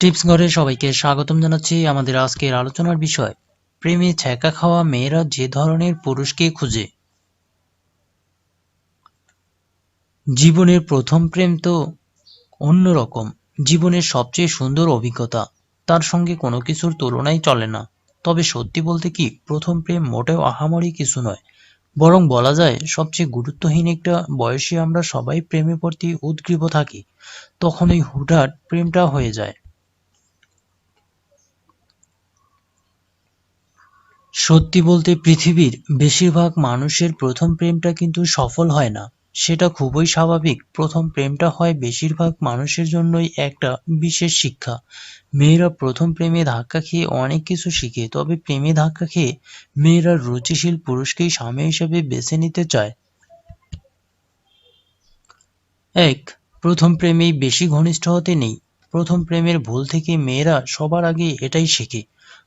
Tips ঘরে সবাইকে স্বাগতম জানাচ্ছি আমাদের আজকের আলোচনার বিষয়, প্রেমে ছ্যাঁকা খাওয়া মেয়েরা যে ধরনের পুরুষকে খুঁজে। জীবনের প্রথম প্রেম তো অন্যরকম জীবনের সবচেয়ে সুন্দর অভিজ্ঞতা, তার সঙ্গে কোনো কিছুর তুলনাই চলে না। তবে সত্যি বলতে কি, প্রথম প্রেম মোটেও আহামরি কিছু নয়, বরং বলা যায় সবচেয়ে গুরুত্বহীন একটা বয়সে আমরা সবাই প্রেমে প্রতি উদ্গ্রীব থাকি তখন ওই হুটহাট প্রেমটা হয়ে যায়। সত্যি বলতে পৃথিবীর বেশিরভাগ মানুষের প্রথম প্রেমটা কিন্তু সফল হয় না। সেটা খুবই স্বাভাবিক। প্রথম প্রেমটা হয় বেশিরভাগ মানুষের জন্যই একটা বিশেষ শিক্ষা। মেয়েরা প্রথম প্রেমে ধাক্কা খেয়ে অনেক কিছু শিখে, তবে প্রেমে ধাক্কা খেয়ে মেয়েরা রুচিশীল পুরুষকেই স্বামী হিসেবে বেছে নিতে চায়। এক, প্রথম প্রেমেই বেশি ঘনিষ্ঠ হতে নেই। প্রথম প্রেমের ভুল থেকে মেয়েরা সবার আগে এটাই শেখে।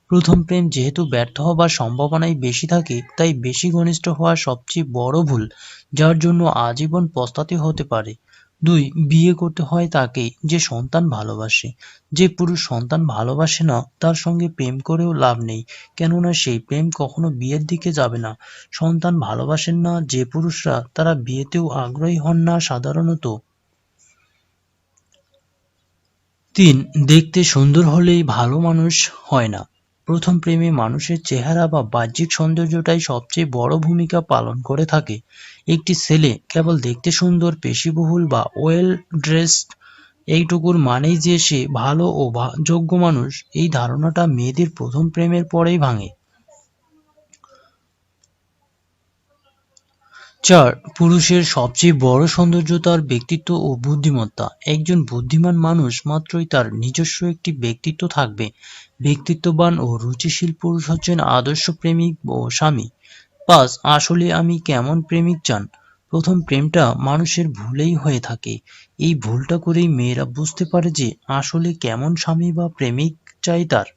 প্রথম প্রেম যেহেতু ব্যর্থ হবার সম্ভাবনাই বেশি থাকে, তাই বেশি ঘনিষ্ঠ হওয়া সবচেয়ে বড় ভুল, যার জন্য আজীবন পস্তাতে হতে পারে। দুই, বিয়ে করতে হয় তাকে যে সন্তান ভালোবাসে। যে পুরুষ সন্তান ভালোবাসে না, তার সঙ্গে প্রেম করেও লাভ নেই, কেননা সেই প্রেম কখনো বিয়ের দিকে যাবে না। সন্তান ভালোবাসেন না যে পুরুষরা, তারা বিয়েতেও আগ্রহী হন না সাধারণত। তিন, দেখতে সুন্দর হলেই ভালো মানুষ হয় না। প্রথম প্রেমে মানুষের চেহারা বা বাহ্যিক সৌন্দর্যটাই সবচেয়ে বড় ভূমিকা পালন করে থাকে। একটি ছেলে কেবল দেখতে সুন্দর, পেশিবহুল বা ওয়েল ড্রেসড এইটুকুর মানেই যে সে ভালো ও যোগ্য মানুষ, এই ধারণাটা মেয়েদের প্রথম প্রেমের পরেই ভাঙে। চার, পুরুষের সবচেয়ে বড় সৌন্দর্য তার ব্যক্তিত্ব ও বুদ্ধিমত্তা। একজন বুদ্ধিমান মানুষ মাত্রই তার নিজস্ব একটি ব্যক্তিত্ব থাকবে। ব্যক্তিত্ববান ও রুচিশীল পুরুষ হচ্ছেন আদর্শ প্রেমিক ও স্বামী। পাঁচ, আসলে আমি কেমন প্রেমিক চান? প্রথম প্রেমটা মানুষের ভুলেই হয়ে থাকে। এই ভুলটা করেই মেয়েরা বুঝতে পারে যে আসলে কেমন স্বামী বা প্রেমিক চাই তার।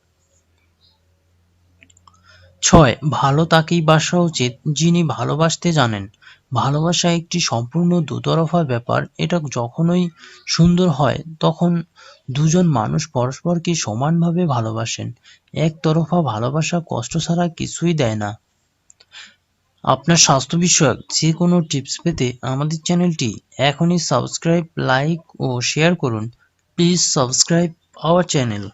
ছয়, ভালো তাকেই বাসা উচিত যিনি ভালোবাসতে জানেন। ভালোবাসা একটি সম্পূর্ণ দুতরফা ব্যাপার। এটা যখনই সুন্দর হয়, তখন দুজন মানুষ পরস্পরকে সমানভাবে ভালোবাসেন। একতরফা ভালোবাসা কষ্ট ছাড়া কিছুই দেয় না। আপনার স্বাস্থ্য বিষয়ক যে কোনো টিপস পেতে আমাদের চ্যানেলটি এখনই সাবস্ক্রাইব, লাইক ও শেয়ার করুন। Please subscribe our channel.